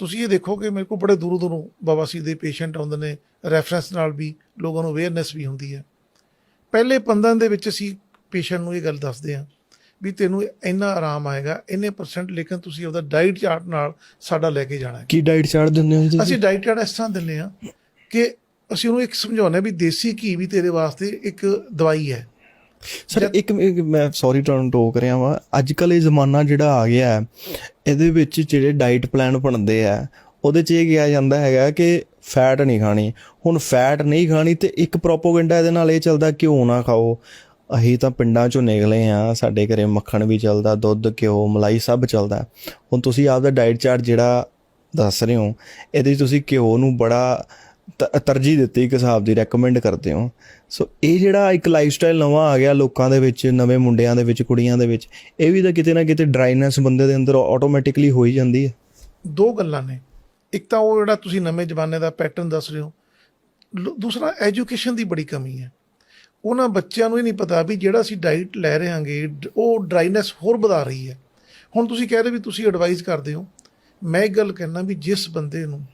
ਤੁਸੀਂ ਇਹ ਦੇਖੋ ਕਿ ਮੇਰੇ ਕੋਲ ਬੜੇ ਦੂਰੋਂ ਦੂਰੋਂ ਬਵਾਸੀਰ ਦੇ ਪੇਸ਼ੈਂਟ ਆਉਂਦੇ ਨੇ ਰੈਫਰੈਂਸ ਨਾਲ ਵੀ, ਲੋਕਾਂ ਨੂੰ ਅਵੇਅਰਨੈਸ ਵੀ ਹੁੰਦੀ ਹੈ। ਪਹਿਲੇ 15 ਦਿਨ ਦੇ ਵਿੱਚ ਅਸੀਂ ਪੇਸ਼ੈਂਟ ਨੂੰ ਇਹ ਗੱਲ ਦੱਸਦੇ ਹਾਂ ਵੀ ਤੈਨੂੰ ਇੰਨਾ ਆਰਾਮ ਆਏਗਾ ਇੰਨੇ ਪਰਸੈਂਟ ਲੇਕਿਨ ਤੁਸੀਂ ਉਹਦਾ ਡਾਈਟ ਚਾਰਟ ਨਾਲ ਸਾਡਾ ਲੈ ਕੇ ਜਾਣਾ ਹੈ। ਕੀ ਡਾਈਟ ਚਾਰਟ ਦਿੰਦੇ ਹੋ ਅਸੀਂ ਡਾਈਟ ਚਾਰਟ ਇਸ ਤਰ੍ਹਾਂ ਦਿੰਦੇ ਹਾਂ ਕਿ ਅਸੀਂ ਉਹਨੂੰ ਇੱਕ ਸਮਝਾਉਂਦੇ ਵੀ ਦੇਸੀ ਘੀ ਵੀ ਤੇਰੇ ਵਾਸਤੇ ਇੱਕ ਦਵਾਈ ਹੈ। ਸਰ ਇੱਕ ਇੱਕ ਮੈਂ ਸੌਰੀ ਤੁਹਾਨੂੰ ਟੋਕ ਰਿਹਾ ਵਾਂ। ਅੱਜ ਕੱਲ ਇਹ ਜ਼ਮਾਨਾ ਜਿਹੜਾ ਆ ਗਿਆ ਹੈ ਇਹਦੇ ਵਿੱਚ ਜਿਹੜੇ ਡਾਈਟ ਪਲਾਨ ਬਣਦੇ ਆ ਉਹਦੇ 'ਚ ਇਹ ਕਿਹਾ ਜਾਂਦਾ ਹੈਗਾ ਕਿ ਫੈਟ ਨਹੀਂ ਖਾਣੀ। ਹੁਣ ਫੈਟ ਨਹੀਂ ਖਾਣੀ ਤੇ ਇੱਕ ਪ੍ਰੋਪੋਗੈਂਡਾ ਇਹਦੇ ਨਾਲ ਇਹ ਚੱਲਦਾ ਘਿਓ ਨਾ ਖਾਓ? ਅਸੀਂ ਤਾਂ ਪਿੰਡਾਂ ਚੋਂ ਨਿਕਲੇ ਆ, ਸਾਡੇ ਘਰੇ ਮੱਖਣ ਵੀ ਚੱਲਦਾ, ਦੁੱਧ, ਘਿਓ, ਮਲਾਈ ਸਭ ਚੱਲਦਾ। ਹੁਣ ਤੁਸੀਂ ਆਪਦਾ ਡਾਈਟ ਚਾਰਟ ਜਿਹੜਾ ਦੱਸ ਰਹੇ ਹੋ, ਇਹਦੇ 'ਚ ਤੁਸੀਂ ਘਿਓ ਨੂੰ ਬੜਾ ਤ- ਤਰਜੀਹ ਦਿੱਤੀ ਇੱਕ ਹਿਸਾਬ ਦੀ ਰეკਮੈਂਡ ਕਰਦੇ ਹੋ। ਸੋ ਇਹ ਜਿਹੜਾ ਇੱਕ ਲਾਈਫਸਟਾਈਲ ਨਵਾਂ ਆ ਗਿਆ ਲੋਕਾਂ ਦੇ ਵਿੱਚ, ਨਵੇਂ ਮੁੰਡਿਆਂ ਦੇ ਵਿੱਚ, ਕੁੜੀਆਂ ਦੇ ਵਿੱਚ, ਇਹ ਵੀ ਤਾਂ ਕਿਤੇ ਨਾ ਕਿਤੇ ਡਰਾਈਨੈਸ ਬੰਦੇ ਦੇ ਅੰਦਰ ਆਟੋਮੈਟਿਕਲੀ ਹੋ ਹੀ ਜਾਂਦੀ ਹੈ। ਦੋ ਗੱਲਾਂ ਨੇ। ਇੱਕ ਤਾਂ ਉਹ ਜਿਹੜਾ ਤੁਸੀਂ ਨਵੇਂ ਜ਼ਮਾਨੇ ਦਾ ਪੈਟਰਨ ਦੱਸ ਰਹੇ ਹੋ ਦੂਸਰਾ ਐਜੂਕੇਸ਼ਨ ਦੀ ਬੜੀ ਕਮੀ ਹੈ। ਉਹਨਾਂ ਬੱਚਿਆਂ ਨੂੰ ਇਹ ਨਹੀਂ ਪਤਾ ਵੀ ਜਿਹੜਾ ਅਸੀਂ ਡਾਈਟ ਲੈ ਰਹੇ ਹਾਂਗੇ ਉਹ ਡਰਾਈਨੈਸ ਹੋਰ ਵਧਾ ਰਹੀ ਹੈ। ਹੁਣ ਤੁਸੀਂ ਕਹਿ ਰਹੇ ਵੀ ਤੁਸੀਂ ਐਡਵਾਈਸ ਕਰਦੇ ਹੋ। ਮੈਂ ਇੱਕ ਗੱਲ ਕਹਿਣਾ ਵੀ ਜਿਸ ਬੰਦੇ ਨੂੰ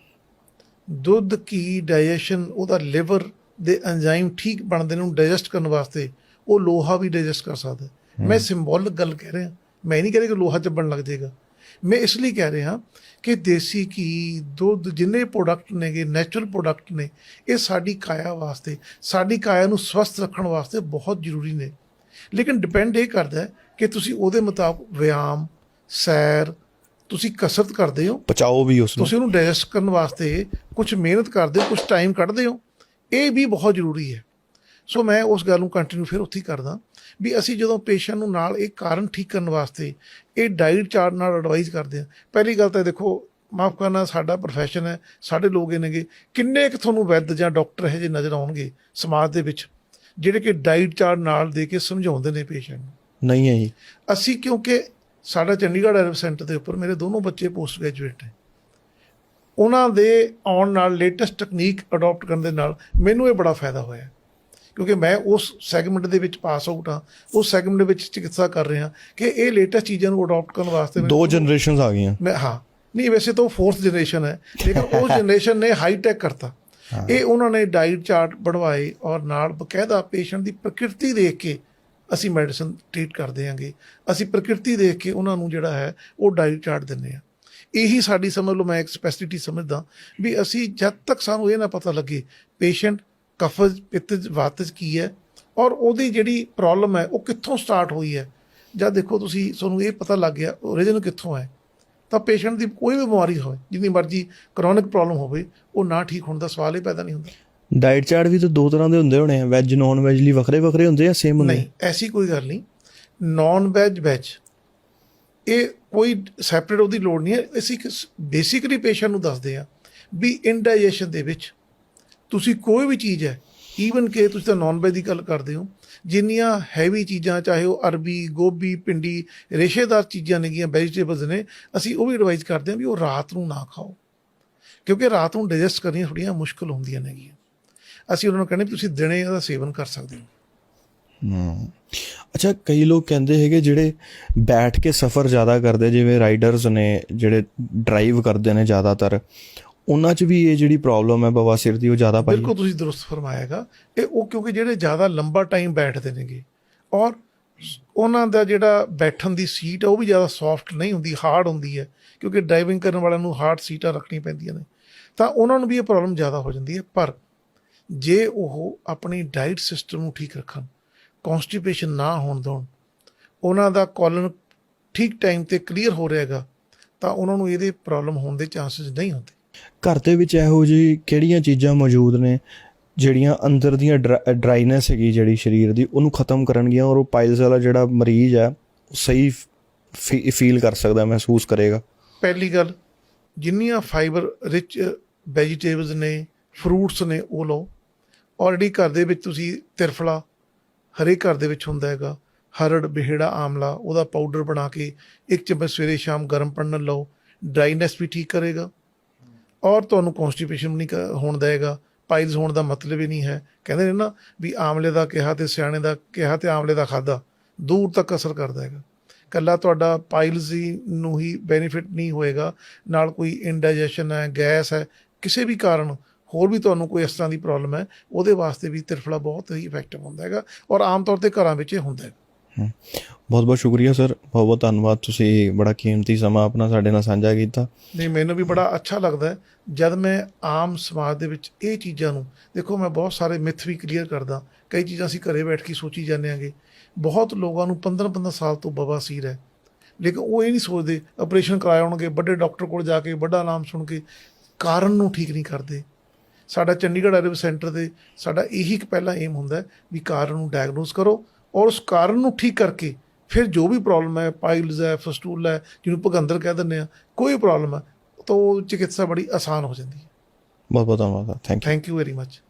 ਦੁੱਧ ਕੀ ਡਾਈਜੈਸ਼ਨ ਉਹਦਾ ਲਿਵਰ ਦੇ ਐਂਜ਼ਾਈਮ ਠੀਕ ਬਣਦੇ ਨੇ ਡਾਈਜੈਸਟ ਕਰਨ ਵਾਸਤੇ ਉਹ ਲੋਹਾ ਵੀ ਡਾਈਜੈਸਟ ਕਰ ਸਕਦਾ। ਮੈਂ ਸਿੰਬੋਲਿਕ ਗੱਲ ਕਹਿ ਰਿਹਾ। ਮੈਂ ਨਹੀਂ ਕਹਿ ਰਿਹਾ ਕਿ ਲੋਹਾ ਚੱਬਣ ਲੱਗ ਜਾਏਗਾ। ਮੈਂ ਇਸ ਲਈ ਕਹਿ ਰਿਹਾ ਕਿ ਦੇਸੀ ਘੀ ਦੁੱਧ ਜਿੰਨੇ ਪ੍ਰੋਡਕਟ ਨੇਗੇ ਨੈਚੁਰਲ ਪ੍ਰੋਡਕਟ ਨੇ ਇਹ ਸਾਡੀ ਕਾਇਆ ਵਾਸਤੇ ਸਾਡੀ ਕਾਇਆ ਨੂੰ ਸਵਸਥ ਰੱਖਣ ਵਾਸਤੇ ਬਹੁਤ ਜ਼ਰੂਰੀ ਨੇ। ਲੇਕਿਨ ਡਿਪੈਂਡ ਇਹ ਕਰਦਾ ਕਿ ਤੁਸੀਂ ਉਹਦੇ ਮੁਤਾਬਕ ਵਿਆਮ ਸੈਰ ਤੁਸੀਂ ਕਸਰਤ ਕਰਦੇ ਹੋ। ਪਚਾਓ ਵੀ ਉਸ ਨੂੰ ਤੁਸੀਂ ਉਹਨੂੰ ਡਾਈਜੈਸਟ ਕਰਨ ਵਾਸਤੇ ਕੁਝ ਮਿਹਨਤ ਕਰਦੇ ਹੋ ਕੁਝ ਟਾਈਮ ਕੱਢਦੇ ਹੋ। ਇਹ ਵੀ ਬਹੁਤ ਜ਼ਰੂਰੀ ਹੈ। ਸੋ ਮੈਂ ਉਸ ਗੱਲ ਨੂੰ ਕੰਟੀਨਿਊ ਫਿਰ ਉੱਥੇ ਹੀ ਕਰਦਾ ਵੀ ਅਸੀਂ ਜਦੋਂ ਪੇਸ਼ੈਂਟ ਨੂੰ ਨਾਲ ਇਹ ਕਾਰਨ ਠੀਕ ਕਰਨ ਵਾਸਤੇ ਇਹ ਡਾਈਟ ਚਾਰਟ ਨਾਲ ਐਡਵਾਈਸ ਕਰਦੇ ਹਾਂ ਪਹਿਲੀ ਗੱਲ ਤਾਂ ਦੇਖੋ ਮਾਫ ਕਰਨਾ ਸਾਡਾ profession ਹੈ ਸਾਡੇ ਲੋਕ ਇਹ ਨੇਗੇ ਕਿੰਨੇ ਕੁ ਤੁਹਾਨੂੰ ਵੈਦ ਜਾਂ ਡਾਕਟਰ ਇਹ ਜੇ ਨਜ਼ਰ ਆਉਣਗੇ ਸਮਾਜ ਦੇ ਵਿੱਚ ਜਿਹੜੇ ਕਿ ਡਾਈਟ ਚਾਰਟ ਨਾਲ ਦੇ ਕੇ ਸਮਝਾਉਂਦੇ ਨੇ ਪੇਸ਼ੈਂਟ ਨੂੰ? ਨਹੀਂ ਹੈ ਜੀ। ਅਸੀਂ ਕਿਉਂਕਿ ਸਾਡਾ ਚੰਡੀਗੜ੍ਹ ਐਰਬ ਸੈਂਟਰ ਦੇ ਉੱਪਰ ਮੇਰੇ ਦੋਨੋਂ ਬੱਚੇ ਪੋਸਟ ਗ੍ਰੈਜੂਏਟ ਹੈ। ਉਹਨਾਂ ਦੇ ਆਉਣ ਨਾਲ ਲੇਟੈਸਟ ਟੈਕਨੀਕ ਅਡਾਪਟ ਕਰਨ ਦੇ ਨਾਲ ਮੈਨੂੰ ਇਹ ਬੜਾ ਫਾਇਦਾ ਹੋਇਆ। ਕਿਉਂਕਿ ਮੈਂ ਉਸ ਸੈਗਮੈਂਟ ਦੇ ਵਿੱਚ ਪਾਸ ਆਊਟ ਹਾਂ ਉਸ ਸੈਗਮੈਂਟ ਦੇ ਵਿੱਚ ਚਿਕਿਤਸਾ ਕਰ ਰਿਹਾ ਕਿ ਇਹ ਲੇਟੈਸਟ ਚੀਜ਼ਾਂ ਨੂੰ ਅਡਾਪਟ ਕਰਨ ਵਾਸਤੇ ਦੋ ਜਨਰੇਸ਼ਨਸ ਆ ਗਈਆਂ। ਮੈਂ ਹਾਂ। ਨਹੀਂ ਵੈਸੇ ਤਾਂ ਫੋਰਥ ਜਨਰੇਸ਼ਨ ਹੈ ਲੇਕਿਨ ਉਸ ਜਨਰੇਸ਼ਨ ਨੇ ਹਾਈ ਟੈਕ ਕਰਤਾ ਇਹ ਉਹਨਾਂ ਨੇ ਡਾਈਟ ਚਾਰਟ ਬਣਵਾਏ ਔਰ ਨਾਲ ਬਕਾਇਦਾ ਪੇਸ਼ੈਂਟ ਦੀ ਪ੍ਰਕਿਰਤੀ ਦੇਖ ਕੇ ਅਸੀਂ ਮੈਡੀਸਨ ਟ੍ਰੀਟ ਕਰਦੇ ਹਾਂਗੇ। ਅਸੀਂ ਪ੍ਰਕਿਰਤੀ ਦੇਖ ਕੇ ਉਹਨਾਂ ਨੂੰ ਜਿਹੜਾ ਹੈ ਉਹ ਡਾਈਟ ਚਾਰਟ ਦਿੰਦੇ ਆ ਇਹੀ ਸਾਡੀ ਸਮਝ ਲਓ ਮੈਂ ਇੱਕ ਸਪੈਸਿਫਿਟੀ ਸਮਝਦਾ ਵੀ ਅਸੀਂ ਜਦ ਤੱਕ ਸਾਨੂੰ ਇਹ ਨਾ ਪਤਾ ਲੱਗੇ ਪੇਸ਼ੈਂਟ ਕਫਜ ਪਿੱਤਜ ਵਾਤਜ ਕੀ ਹੈ? ਔਰ ਉਹਦੀ ਜਿਹੜੀ ਪ੍ਰੋਬਲਮ ਹੈ ਉਹ ਕਿੱਥੋਂ ਸਟਾਰਟ ਹੋਈ ਹੈ? ਜਦ ਦੇਖੋ ਤੁਸੀਂ ਤੁਹਾਨੂੰ ਇਹ ਪਤਾ ਲੱਗ ਗਿਆ ਓਰੀਜਨ ਕਿੱਥੋਂ ਹੈ? ਤਾਂ ਪੇਸ਼ੈਂਟ ਦੀ ਕੋਈ ਵੀ ਬਿਮਾਰੀ ਹੋਵੇ ਜਿੰਨੀ ਮਰਜ਼ੀ ਕ੍ਰੋਨਿਕ ਪ੍ਰੋਬਲਮ ਹੋਵੇ ਉਹ ਨਾ ਠੀਕ ਹੋਣ ਦਾ ਸਵਾਲ ਹੀ ਪੈਦਾ ਨਹੀਂ ਹੁੰਦਾ। ਡਾਈਟ ਚਾਰਟ ਵੀ ਤਾਂ ਦੋ ਤਰ੍ਹਾਂ ਦੇ ਹੁੰਦੇ ਹੋਣੇ ਆ ਵੈਜ ਨਾਨ ਵੈਜ ਲਈ ਵੱਖਰੇ ਵੱਖਰੇ ਹੁੰਦੇ ਆ ਸੇਮ ਹੁੰਦੇ ਨਹੀਂ ਐਸੀ ਕੋਈ ਗੱਲ ਨਹੀਂ। ਨਾਨ ਵੈਜ ਵੈਜ ਇਹ ਕੋਈ ਸੈਪਰੇਟ ਉਹਦੀ ਲੋੜ ਨਹੀਂ ਹੈ। ਅਸੀਂ ਬੇਸਿਕਲੀ ਪੇਸ਼ੈਂਟ ਨੂੰ ਦੱਸਦੇ ਆ ਵੀ ਇਨਡਾਈਜੈਸ਼ਨ ਦੇ ਵਿੱਚ ਤੁਸੀਂ ਕੋਈ ਵੀ ਚੀਜ਼ ਹੈ ਈਵਨ ਕਿ ਤੁਸੀਂ ਤਾਂ ਨਾਨ ਵੈਜ ਦੀ ਗੱਲ ਕਰਦੇ ਹੋ, ਜਿੰਨੀਆਂ ਹੈਵੀ ਚੀਜ਼ਾਂ, ਚਾਹੇ ਉਹ ਅਰਬੀ, ਗੋਭੀ ਪਿੰਡੀ ਰੇਸ਼ੇਦਾਰ ਚੀਜ਼ਾਂ ਨੇਗੀਆਂ ਵੈਜੀਟੇਬਲਸ ਨੇ, ਅਸੀਂ ਉਹ ਵੀ ਐਡਵਾਈਜ਼ ਕਰਦੇ ਹਾਂ ਵੀ ਉਹ ਰਾਤ ਨੂੰ ਨਾ ਖਾਓ। ਕਿਉਂਕਿ ਰਾਤ ਨੂੰ ਡਾਈਜੈਸਟ ਕਰਨੀਆਂ ਥੋੜੀਆਂ ਮੁਸ਼ਕਲ ਹੁੰਦੀਆਂ ਨੇਗੀਆਂ। ਅਸੀਂ ਉਹਨਾਂ ਨੂੰ ਕਹਿੰਦੇ ਵੀ ਤੁਸੀਂ ਦਿਨੇ ਇਹਦਾ ਸੇਵਨ ਕਰ ਸਕਦੇ ਹੋ। ਹਮ। ਅੱਛਾ, ਕਈ ਲੋਕ ਕਹਿੰਦੇ ਹੈਗੇ ਜਿਹੜੇ ਬੈਠ ਕੇ ਸਫ਼ਰ ਜ਼ਿਆਦਾ ਕਰਦੇ ਜਿਵੇਂ ਰਾਈਡਰਸ ਨੇ ਜਿਹੜੇ ਡਰਾਈਵ ਕਰਦੇ ਨੇ ਜ਼ਿਆਦਾਤਰ ਉਹਨਾਂ 'ਚ ਵੀ ਇਹ ਜਿਹੜੀ ਪ੍ਰੋਬਲਮ ਹੈ ਬਵਾਸੀਰ ਦੀ ਉਹ ਜ਼ਿਆਦਾ ਪਾਈ ਬਿਲਕੁਲ ਤੁਸੀਂ ਦਰੁਸਤ ਫਰਮਾਇਆਗਾ। ਇਹ ਉਹ ਕਿਉਂਕਿ ਜਿਹੜੇ ਜ਼ਿਆਦਾ ਲੰਬਾ ਟਾਈਮ ਬੈਠਦੇ ਨੇਗੇ ਔਰ ਉਹਨਾਂ ਦਾ ਜਿਹੜਾ ਬੈਠਣ ਦੀ ਸੀਟ ਹੈ ਉਹ ਵੀ ਜ਼ਿਆਦਾ ਸੌਫਟ ਨਹੀਂ ਹੁੰਦੀ ਹਾਰਡ ਹੁੰਦੀ ਹੈ, ਕਿਉਂਕਿ ਡਰਾਈਵਿੰਗ ਕਰਨ ਵਾਲਿਆਂ ਨੂੰ ਹਾਰਡ ਸੀਟਾਂ ਰੱਖਣੀ ਪੈਂਦੀਆਂ ਨੇ। ਤਾਂ ਉਹਨਾਂ ਨੂੰ ਵੀ ਇਹ ਪ੍ਰੋਬਲਮ ਜ਼ਿਆਦਾ ਹੋ ਜਾਂਦੀ ਹੈ। ਪਰ ਜੇ ਉਹ ਆਪਣੀ ਡਾਈਟ ਸਿਸਟਮ ਨੂੰ ਠੀਕ ਰੱਖਣ ਕਨਸਟੀਪੇਸ਼ਨ ਨਾ ਹੋਣ ਦੇਣ, ਉਹਨਾਂ ਦਾ ਕੋਲਨ ਠੀਕ ਟਾਈਮ ਤੇ ਕਲੀਅਰ ਹੋ ਰਿਹਾਗਾ, ਤਾਂ ਉਹਨਾਂ ਨੂੰ ਇਹਦੇ ਪ੍ਰੋਬਲਮ ਹੋਣ ਦੇ ਚਾਂਸਸ ਨਹੀਂ ਹੁੰਦੇ। ਘਰ ਦੇ ਵਿੱਚ ਇਹੋ ਜਿਹੀ ਕਿਹੜੀਆਂ ਚੀਜ਼ਾਂ ਮੌਜੂਦ ਨੇ ਜਿਹੜੀਆਂ ਅੰਦਰ ਦੀਆਂ ਡਰਾਈਨੈਸ ਹੈਗੀ ਜਿਹੜੀ ਸਰੀਰ ਦੀ, ਉਹਨੂੰ ਖਤਮ ਕਰਨਗੀਆਂ ਔਰ ਉਹ ਪਾਈਲਸ ਵਾਲਾ ਜਿਹੜਾ ਮਰੀਜ਼ ਹੈ, ਉਹ ਸਹੀ ਫੀਲ ਕਰ ਸਕਦਾ, ਮਹਿਸੂਸ ਕਰੇਗਾ। ਪਹਿਲੀ ਗੱਲ, ਜਿੰਨੀਆਂ ਫਾਈਬਰ ਰਿਚ ਵੈਜੀਟੇਬਲਸ ਨੇ ਫਰੂਟਸ ਨੇ, ਉਹ ਲਓ ਆਲਰੇਡੀ ਘਰ ਦੇ ਵਿੱਚ ਤੁਸੀਂ ਤਿਰਫਲਾ, ਹਰੇਕ ਘਰ ਦੇ ਵਿੱਚ ਹੁੰਦਾ ਹੈਗਾ, ਹਰੜ, ਬਿਹੜਾ, ਆਮਲਾ, ਉਹਦਾ ਪਾਊਡਰ ਬਣਾ ਕੇ ਇੱਕ ਚਮਚ ਸਵੇਰੇ ਸ਼ਾਮ ਗਰਮ ਪਾਣੀ ਨਾਲ ਲਓ ਡਰਾਈਨੈਸ ਵੀ ਠੀਕ ਕਰੇਗਾ। ਔਰ ਤੁਹਾਨੂੰ ਕਨਸਟੀਪੇਸ਼ਨ ਨਹੀਂ ਕ- ਹੋਣ ਦੇਗਾ ਪਾਈਲਸ ਹੋਣ ਦਾ ਮਤਲਬ ਹੀ ਨਹੀਂ ਹੈ। ਕਹਿੰਦੇ ਨੇ ਨਾ ਵੀ ਆਮਲੇ ਦਾ ਕਿਹਾ ਤੇ ਸਿਆਣੇ ਦਾ ਕਿਹਾ ਤੇ ਆਮਲੇ ਦਾ ਖਾਦਾ ਦੂਰ ਤੱਕ ਅਸਰ ਕਰਦਾ ਹੈਗਾ। ਕੱਲਾ ਤੁਹਾਡਾ ਪਾਈਲਸ ਹੀ ਨੂੰ ਹੀ ਬੈਨੀਫਿਟ ਨਹੀਂ ਹੋਏਗਾ। ਨਾਲ ਕੋਈ ਇੰਡਾਈਜੈਸ਼ਨ ਹੈ, ਗੈਸ ਹੈ, ਕਿਸੇ ਵੀ ਕਾਰਨ, ਹੋਰ ਵੀ ਤੁਹਾਨੂੰ ਕੋਈ ਇਸ ਤਰ੍ਹਾਂ ਦੀ ਪ੍ਰੋਬਲਮ ਹੈ, ਉਹਦੇ ਵਾਸਤੇ ਵੀ ਤਿਰਫਲਾ ਬਹੁਤ ਹੀ ਇਫੈਕਟਿਵ ਹੁੰਦਾ ਹੈਗਾ। ਔਰ ਆਮ ਤੌਰ ਤੇ ਘਰਾਂ ਵਿੱਚ ਇਹ ਹੁੰਦਾ ਹੈ। ਬਹੁਤ ਬਹੁਤ ਸ਼ੁਕਰੀਆ ਸਰ, ਬਹੁਤ ਬਹੁਤ ਧੰਨਵਾਦ, ਤੁਸੀਂ ਬੜਾ ਕੀਮਤੀ ਸਮਾਂ ਆਪਣਾ ਸਾਡੇ ਨਾਲ ਸਾਂਝਾ ਕੀਤਾ। ਨਹੀਂ, ਮੈਨੂੰ ਵੀ ਬੜਾ ਅੱਛਾ ਲੱਗਦਾ ਜਦ ਮੈਂ ਆਮ ਸਮਾਜ ਦੇ ਵਿੱਚ ਇਹ ਚੀਜ਼ਾਂ ਨੂੰ, ਦੇਖੋ ਮੈਂ ਬਹੁਤ ਸਾਰੇ ਮਿਥ ਵੀ ਕਲੀਅਰ ਕਰਦਾ, ਕਈ ਚੀਜ਼ਾਂ ਅਸੀਂ ਘਰੇ ਬੈਠ ਕੇ ਸੋਚੀ ਜਾਂਦੇ ਆਂਗੇ ਬਹੁਤ ਲੋਕਾਂ ਨੂੰ 15-15 ਸਾਲ ਤੋਂ ਬਵਾਸੀਰ ਹੈ। ਲੇਕਿਨ ਉਹ ਇਹ ਨਹੀਂ ਸੋਚਦੇ ਆਪਰੇਸ਼ਨ ਕਰਾਏ ਹੋਣਗੇ, ਵੱਡੇ ਡਾਕਟਰ ਕੋਲ ਜਾ ਕੇ ਵੱਡਾ ਨਾਮ ਸੁਣ ਕੇ ਕਾਰਨ ਨੂੰ ਠੀਕ ਨਹੀਂ ਕਰਦੇ। ਸਾਡਾ ਚੰਡੀਗੜ੍ਹ ਆਯੁਰਵੈਦ ਸੈਂਟਰ ਦੇ, ਸਾਡਾ ਇਹੀ ਇੱਕ ਪਹਿਲਾ ਏਮ ਹੁੰਦਾ ਵੀ ਕਾਰਨ ਨੂੰ ਡਾਇਗਨੋਸ ਕਰੋ ਔਰ ਉਸ ਕਾਰਨ ਨੂੰ ਠੀਕ ਕਰਕੇ ਫਿਰ ਜੋ ਵੀ ਪ੍ਰੋਬਲਮ ਹੈ ਪਾਈਲਸ ਹੈ ਫਸਟੂਲ ਹੈ ਜਿਹਨੂੰ ਭਗੰਦਰ ਕਹਿ ਦਿੰਦੇ ਆ ਕੋਈ ਪ੍ਰੋਬਲਮ ਹੈ ਤਾਂ ਉਹ ਚਿਕਿਤਸਾ ਬੜੀ ਆਸਾਨ ਹੋ ਜਾਂਦੀ ਹੈ। ਬਹੁਤ ਬਹੁਤ ਧੰਨਵਾਦ thank you thank you very much